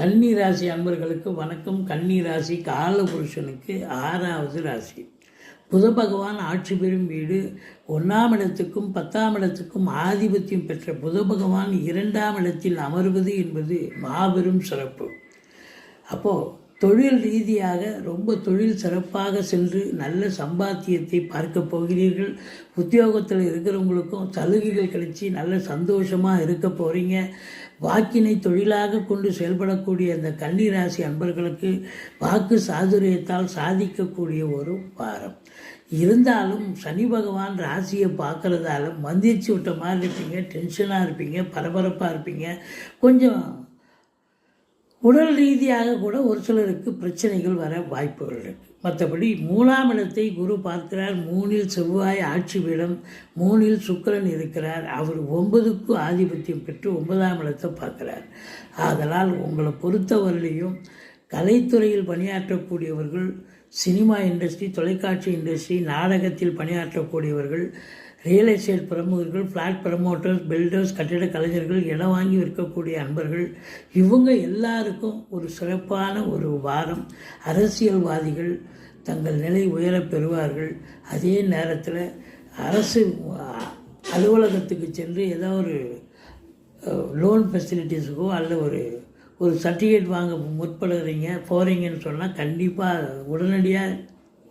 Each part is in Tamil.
கன்னி ராசி அன்பர்களுக்கு வணக்கம். கன்னி ராசி காலபுருஷனுக்கு ஆறாவது ராசி. புத பகவான் ஆட்சி பெறும் வீடு. ஒன்றாம் இடத்துக்கும் பத்தாம் இடத்துக்கும் ஆதிபத்தியம் பெற்ற புத பகவான் இரண்டாம் இடத்தில் அமர்வது என்பது மாபெரும் சிறப்பு. அப்போது தொழில் ரீதியாக ரொம்ப தொழில் சிறப்பாக சென்று நல்ல சம்பாத்தியத்தை பார்க்க போகிறீர்கள். உத்தியோகத்தில் இருக்கிறவங்களுக்கும் சலுகைகள் கிடைச்சி நல்ல சந்தோஷமாக இருக்க போகிறீங்க வாக்கினை தொழிலாக கொண்டு செயல்படக்கூடிய அந்த கன்னிராசி அன்பர்களுக்கு வாக்கு சாதுரியத்தால் சாதிக்கக்கூடிய ஒரு வாரம். இருந்தாலும் சனி பகவான் ராசியை பார்க்குறதால மந்திரிச்சு விட்ட மாதிரி இருப்பீங்க டென்ஷனாக இருப்பீங்க பரபரப்பாக இருப்பீங்க. கொஞ்சம் உடல் ரீதியாக கூட ஒரு சிலருக்கு பிரச்சனைகள் வர வாய்ப்புகள் இருக்குது மற்றபடி மூணாம் இடத்தை குரு பார்க்கிறார். மூணில் செவ்வாய் ஆட்சி பீடம் மூணில் சுக்கரன் இருக்கிறார். அவர் ஒன்பதுக்கு ஆதிபத்தியம் பெற்று ஒன்பதாம் இடத்தை பார்க்கிறார். ஆதலால் உங்களை பொறுத்தவரையிலையும் கலைத்துறையில் பணியாற்றக்கூடியவர்கள் சினிமா இண்டஸ்ட்ரி தொலைக்காட்சி இண்டஸ்ட்ரி நாடகத்தில் பணியாற்றக்கூடியவர்கள் ரியல் எஸ்டேட் பிரமுகர்கள் ஃப்ளாட் ப்ரமோட்டர்ஸ் பில்டர்ஸ் கட்டிட கலைஞர்கள் இடம் வாங்கி விற்கக்கூடிய அன்பர்கள் இவங்க எல்லாருக்கும் ஒரு சிறப்பான ஒரு வாரம். அரசியல்வாதிகள் தங்கள் நிலை உயரப் பெறுவார்கள். அதே நேரத்தில் அரசு அலுவலகத்துக்கு சென்று ஏதோ ஒரு லோன் ஃபெசிலிட்டிஸுக்கோ அல்ல ஒரு ஒரு சர்டிஃபிகேட் வாங்க முற்படுகிறீங்க போகிறீங்கன்னு சொன்னால் கண்டிப்பாக உடனடியாக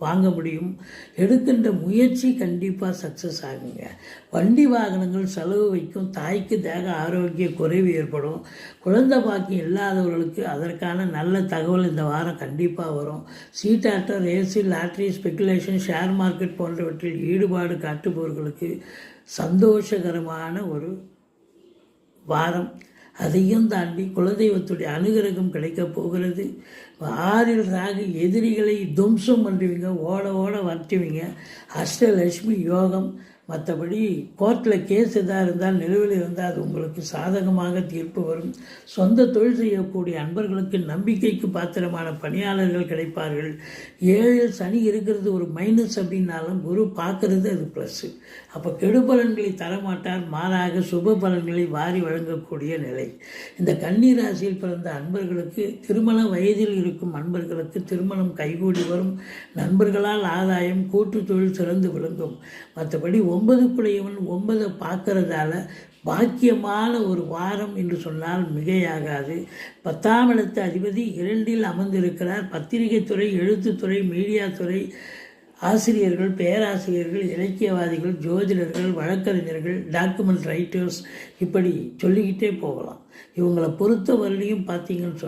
வாங்க முடியும். எடுக்கின்ற முயற்சி கண்டிப்பாக சக்ஸஸ் ஆகுங்க. வண்டி வாகனங்கள் செலவு வைக்கும். தாய்க்கு தேக ஆரோக்கிய குறைவு ஏற்படும். குழந்தை பாக்கியம் இல்லாதவர்களுக்கு அதற்கான நல்ல தகவல் இந்த வாரம் கண்டிப்பாக வரும். சீட்டாட்டம் race lottery speculation share market போன்றவற்றில் ஈடுபாடு காட்டுபவர்களுக்கு சந்தோஷகரமான ஒரு வாரம். அதையும் தாண்டி குலதெய்வத்துடைய அனுகிரகம் கிடைக்கப் போகிறது. ஆறில் ராகு எதிரிகளை துவம்சம் பண்ணுவீங்க ஓட ஓட வரட்டுவீங்க. அஷ்டலட்சுமி யோகம் மற்றபடி கோர்ட்டில் கேஸ் எதாக இருந்தால் நிலுவையில் இருந்தால் அது உங்களுக்கு சாதகமாக தீர்ப்பு வரும். சொந்த தொழில் செய்யக்கூடிய அன்பர்களுக்கு நம்பிக்கைக்கு பாத்திரமான பணியாளர்கள் கிடைப்பார்கள். ஏழு சனி இருக்கிறது ஒரு மைனஸ் அப்படின்னாலும் குரு பார்க்கறது அது ப்ளஸ்ஸு அப்போ கெடுபலன்களை தரமாட்டார். மாறாக சுப பலன்களை வாரி வழங்கக்கூடிய நிலை. இந்த கன்னி ராசியில் பிறந்த அன்பர்களுக்கு திருமண வயதில் இருக்கும் அன்பர்களுக்கு திருமணம் கைகூடி வரும். நண்பர்களால் ஆதாயம் கூட்டு தொழில் சிறந்து விளங்கும். மற்றபடி ஒன்பதுக்குடையவன் ஒன்பதை பார்க்கறதால பாக்கியமான ஒரு வாரம் என்று சொன்னால் மிகையாகாது. பத்தாம் இடத்து அதிபதி இரண்டில் அமர்ந்திருக்கிறார். பத்திரிகை துறை எழுத்துத்துறை மீடியா துறை ஆசிரியர்கள் பேராசிரியர்கள் இலக்கியவாதிகள் ஜோதிடர்கள் வழக்கறிஞர்கள் டாக்குமெண்ட் ரைட்டர்ஸ் இப்படி சொல்லிக்கிட்டே போகலாம். இவங்களை பொறுத்த வரலையும் பார்த்தீங்கன்னு சொல்